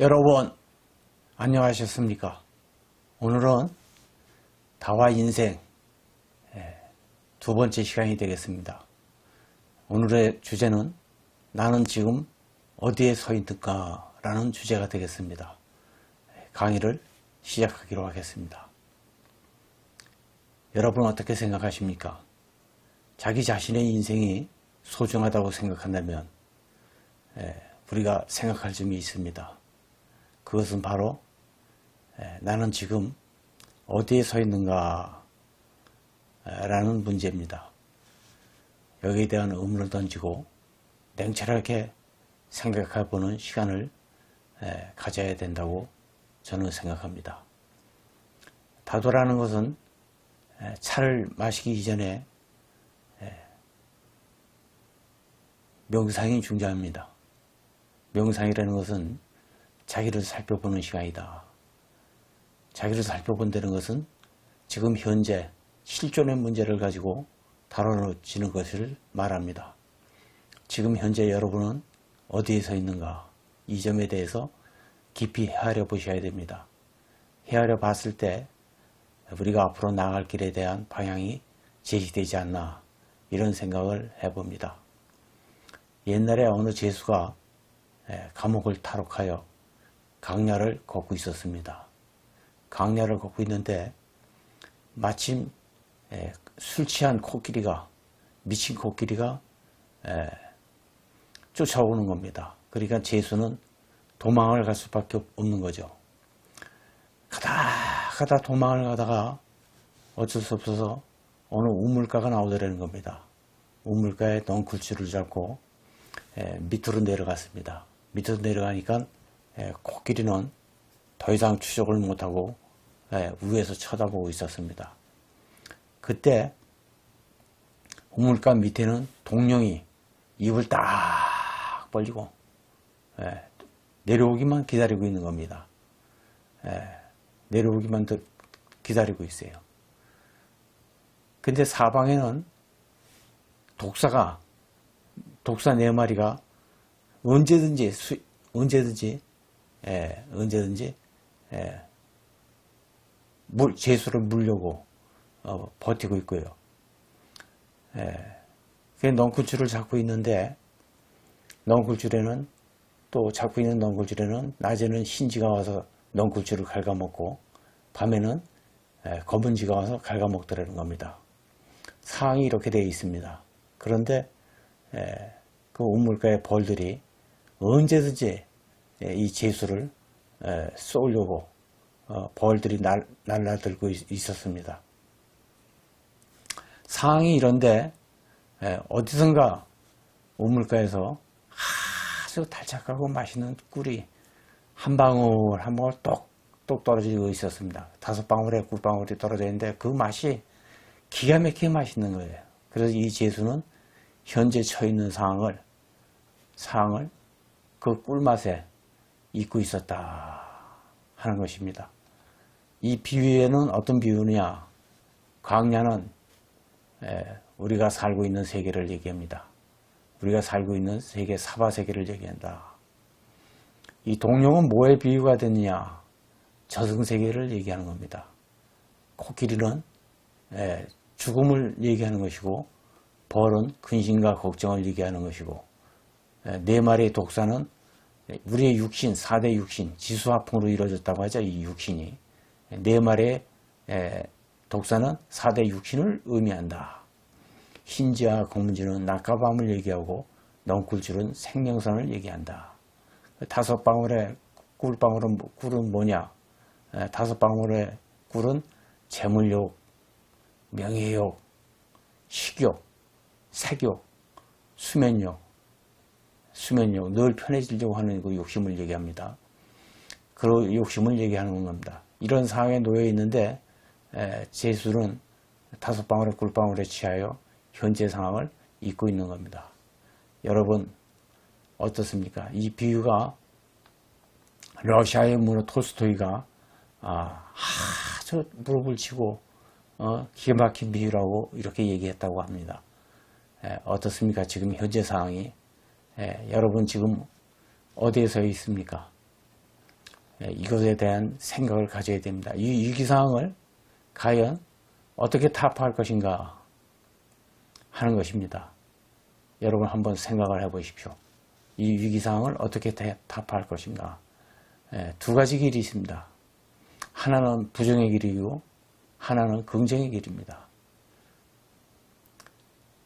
여러분, 안녕하셨습니까? 오늘은 다와 인생 예, 두 번째 시간이 되겠습니다. 오늘의 주제는 나는 지금 어디에 서 있는가 라는 주제가 되겠습니다. 강의를 시작하기로 하겠습니다. 여러분 어떻게 생각하십니까? 자기 자신의 인생이 소중하다고 생각한다면 예, 우리가 생각할 점이 있습니다. 그것은 바로 예, 나는 지금 어디에 서 있는가 라는 문제입니다. 여기에 대한 의문을 던지고 냉철하게 생각해 보는 시간을 예, 가져야 된다고 저는 생각합니다. 다도라는 것은 예, 차를 마시기 이전에 예, 명상이 중요합니다. 명상이라는 것은 자기를 살펴보는 시간이다. 자기를 살펴본다는 것은 지금 현재 실존의 문제를 가지고 다뤄지는 것을 말합니다. 지금 현재 여러분은 어디에 서 있는가? 이 점에 대해서 깊이 헤아려 보셔야 됩니다. 헤아려 봤을 때 우리가 앞으로 나아갈 길에 대한 방향이 제시되지 않나 이런 생각을 해봅니다. 옛날에 어느 재수가 예, 감옥을 탈옥하여 강야를 걷고 있었습니다. 강야를 걷고 있는데 마침 예, 술 취한 코끼리가 미친 코끼리가 예, 쫓아오는 겁니다. 그러니까 재수는 도망을 갈 수밖에 없는 거죠. 가다 가다 도망을 가다가 어쩔 수 없어서 어느 우물가가 나오더라는 겁니다. 우물가에 넝쿨줄을 잡고 예, 밑으로 내려갔습니다. 밑으로 내려가니까 예, 코끼리는 더 이상 추적을 못하고 예, 위에서 쳐다보고 있었습니다. 그때 우물가 밑에는 동룡이 입을 딱 벌리고 예, 내려오기만 기다리고 있는 겁니다. 예, 내려오기만 더 기다리고 있어요. 근데 사방에는 독사가 독사 네 마리가 언제든지 수, 언제든지 예, 언제든지 예, 물 재수를 물려고 어, 버티고 있고요. 예, 그 넝쿨줄을 잡고 있는데 넝쿨줄에는 또 잡고 있는 넝쿨줄에는 낮에는 흰지가 와서 넝쿨줄을 갉아먹고 밤에는 예, 검은지가 와서 갉아먹더라는 겁니다. 상황이 이렇게 되어 있습니다. 그런데 예, 그 우물가의 벌들이 언제든지 예, 이 재수를 예, 쏘려고 어, 벌들이 날, 날라들고 있, 있었습니다. 상황이 이런데 예, 어디선가 우물가에서 아주 달짝하고 맛있는 꿀이 한 방울 한 방울 똑똑 떨어지고 있었습니다. 다섯 방울에 꿀방울이 떨어져 있는데 그 맛이 기가 막히게 맛있는 거예요. 그래서 이 재수는 현재 처해 있는 상황을 상황을 그 꿀맛에 잊고 있었다 하는 것입니다. 이 비유에는 어떤 비유냐? 광야는 우리가 살고 있는 세계를 얘기합니다. 우리가 살고 있는 세계 사바 세계를 얘기한다. 이 동룡은 뭐에 비유가 됐느냐? 저승 세계를 얘기하는 겁니다. 코끼리는 죽음을 얘기하는 것이고 벌은 근심과 걱정을 얘기하는 것이고 네 마리의 독사는 우리의 육신, 4대 육신, 지수화풍으로 이루어졌다고 하죠. 이 육신이. 네 마리의 독사는 4대 육신을 의미한다. 흰지와 검은지는 낮과 밤을 얘기하고 넝쿨줄은 생명선을 얘기한다. 다섯 방울의 꿀방울은, 꿀은 뭐냐? 다섯 방울의 꿀은 재물욕, 명예욕, 식욕, 색욕, 수면욕, 수면욕, 늘 편해지려고 하는 그 욕심을 얘기합니다. 그 욕심을 얘기하는 겁니다. 이런 상황에 놓여 있는데 제술은 다섯 방울의 꿀방울에 취하여 현재 상황을 잊고 있는 겁니다. 여러분 어떻습니까? 이 비유가 러시아의 문호 톨스토이가 아, 아주 무릎을 치고 어, 기가 막힌 비유라고 이렇게 얘기했다고 합니다. 에, 어떻습니까? 지금 현재 상황이 에, 여러분 지금 어디에 서 있습니까? 예, 이것에 대한 생각을 가져야 됩니다. 이 위기 상황을 과연 어떻게 타파할 것인가 하는 것입니다. 여러분 한번 생각을 해보십시오. 이 위기 상황을 어떻게 대- 타파할 것인가. 예, 두 가지 길이 있습니다. 하나는 부정의 길이고 하나는 긍정의 길입니다.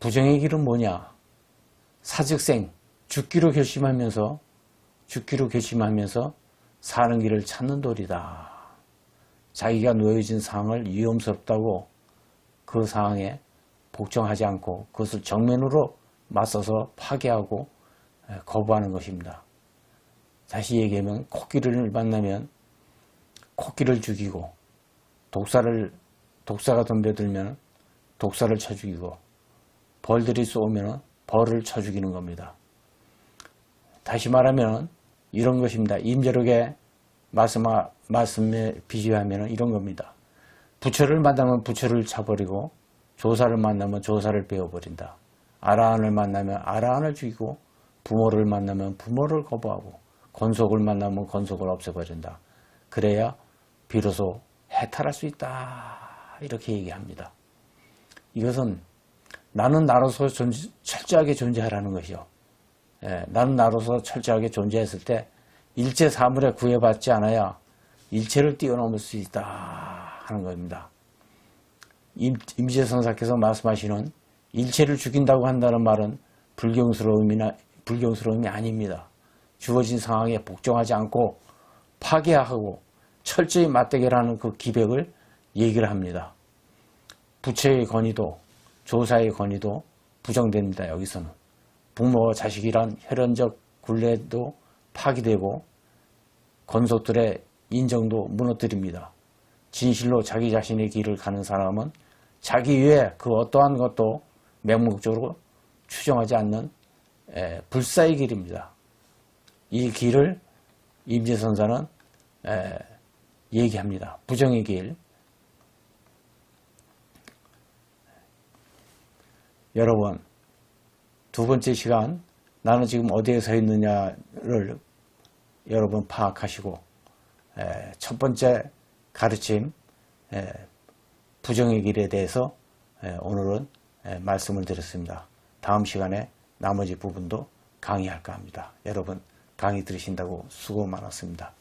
부정의 길은 뭐냐? 사직생, 죽기로 결심하면서 죽기로 결심하면서 사는 길을 찾는 도리다. 자기가 놓여진 상황을 위험스럽다고 그 상황에 복종하지 않고 그것을 정면으로 맞서서 파괴하고 에, 거부하는 것입니다. 다시 얘기하면 코끼리를 만나면 코끼리를 죽이고 독사를 독사가 덤벼들면 독사를 쳐 죽이고 벌들이 쏘면 벌을 쳐 죽이는 겁니다. 다시 말하면 이런 것입니다. 임재력의 말씀, 말씀에 비교하면 이런 겁니다. 부처를 만나면 부처를 차버리고 조사를 만나면 조사를 베어버린다. 아라한을 만나면 아라한을 죽이고 부모를 만나면 부모를 거부하고 건속을 만나면 건속을 없애버린다. 그래야 비로소 해탈할 수 있다. 이렇게 얘기합니다. 이것은 나는 나로서 존재- 철저하게 존재하라는 것이요. 예, 나는 나로서 철저하게 존재했을 때 일체 사물에 구애받지 않아야 일체를 뛰어넘을 수 있다 하는 겁니다. 임, 임재 선사께서 말씀하시는 일체를 죽인다고 한다는 말은 불경스러움이나 불경스러움이 아닙니다. 주어진 상황에 복종하지 않고 파괴하고 철저히 맞대결하는 그 기백을 얘기를 합니다. 부처의 권위도 조사의 권위도 부정됩니다. 여기서는 부모와 자식이란 혈연적 굴레도 파기되고 건속들의 인정도 무너뜨립니다. 진실로 자기 자신의 길을 가는 사람은 자기 외에 그 어떠한 것도 맹목적으로 추정하지 않는 에, 불사의 길입니다. 이 길을 임재선사는 에, 얘기합니다. 부정의 길. 여러분, 두 번째 시간, 나는 지금 어디에 서 있느냐를 여러분 파악하시고, 에, 첫 번째 가르침, 에, 부정의 길에 대해서 에, 오늘은 에, 말씀을 드렸습니다. 다음 시간에 나머지 부분도 강의할까 합니다. 여러분, 강의 들으신다고 수고 많았습니다.